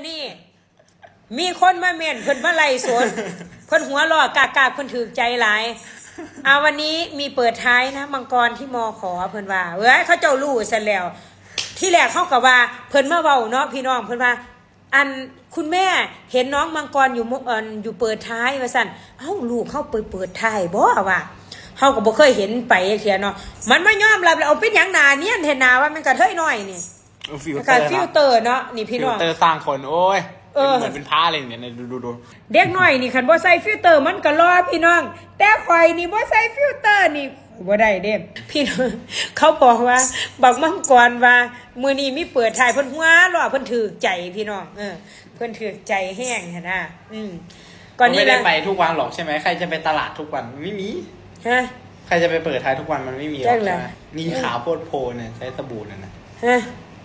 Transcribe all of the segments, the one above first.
อนี่มีคนมาเม่นเพิ่นมาไล่สวนเพิ่นหัวเรอกากาเพิ่นถือใจหลายเอาวันนี้มีเปิดท้ายนะมังกรที่มอขอเพิ่นว่าเอ้ยเขาเจ้ารู้ซะแล้ว ที่แรกเขาก็ว่าเพิ่นมาเว้าเนาะพี่น้องเพิ่นว่า อันคุณแม่เห็นน้องมังกรอยู่มุเอินอยู่เปิดท้ายว่าสั่นเอ้าลูกเข้าเปิดเปิดท้ายบ่ว่าเฮาก็บ่เคยเห็นไปเทียเนาะมันไม่ยอมรับแล้วเอาเป็นหยังหนาเนียนเห็นหนาว่ามันกระเทยน้อยนี่ ฟิลแล้วเตก็อร์ฟิลเนาะเตอร์เนาะนี่ฟิพี่ลน้องเตอร์สร้างคนโอ้ยเออ เหมือนเป็นผ้าอะไรเนี่ยเนี่ยดูดูดูเด็กน้อยนี่คันบ่ใส่ฟิลเตอร์มันก็รอพี่น้อง แต่ข่อยนี่บ่ใส่ฟิลเตอร์นี่บ่ได้เด้พี่น้องเขาบอกว่าบักมังกรว่ามื้อนี้มีเปิดท้ายเพิ่นหัวเรอเพิ่นถือใจพี่น้องเออเพิ่นถือใจแห้งหั่นน่ะอืมก่อนนี้ไม่ได้นะไปทุกวันหรอกใช่ไหมใครจะไปตลาดทุกวันไม่มี ฮะ ใครจะไปเปิดท้ายทุกวันมันไม่มีหรแจ้อกงเลยใช่ไหมนี่ขาวโพดโพเนี่ยใช้สบู่นั่นนะฮะ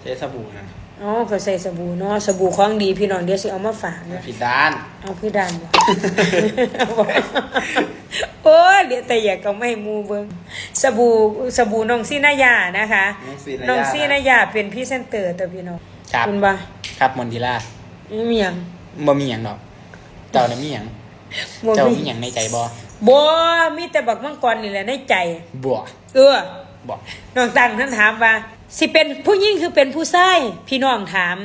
ใช้สบู่นั่นน่ะอ๋อเขาใส่สบู่เนาะสบู่ของดีพี่น้องเดี๋ยวสิเอามาฝากนะผิดด้าน เอาพี่ดันบ่ โอ้ยเดี๋ยวแต่อยากก็ไม่หมูเบิงสบู่สบู่น้องซีนายานะคะน้องซีน้องนายาซีนายาเป็นพรี่เซนเตอร์ตัวพี่น้องครับคุณบ่ครับมอนทิล่าไม่มีหยังบ่มีหยังดอกเจ้าเนี่ยมีหยังบ่เจ้ามีมีหยังในใจบ่บ่มีแต่บักมังกรนี่แหละในใจบัวเออบ่น้องตังท่านถามว่า สิเป็นผู้หญิงคือเป็นผู้ชายพี่น้องถาม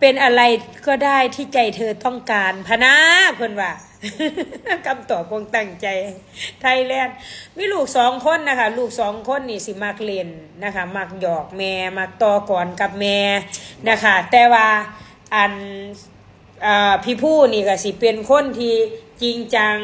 เป็นอะไรก็ได้ที่ใจเธอต้องการพนาเพิ่นว่าคำตอบคงตั้งใจ ไทยแลนด์มีลูกสองคนนะคะ ลูกสองคนนี่สิมักเล่นนะคะ มักหยอกแม่มักต่อก่อนกับแม่นะคะ แต่ว่าอันอพี่ผู้นี่ก็สิเป็นคนที่จริงจัง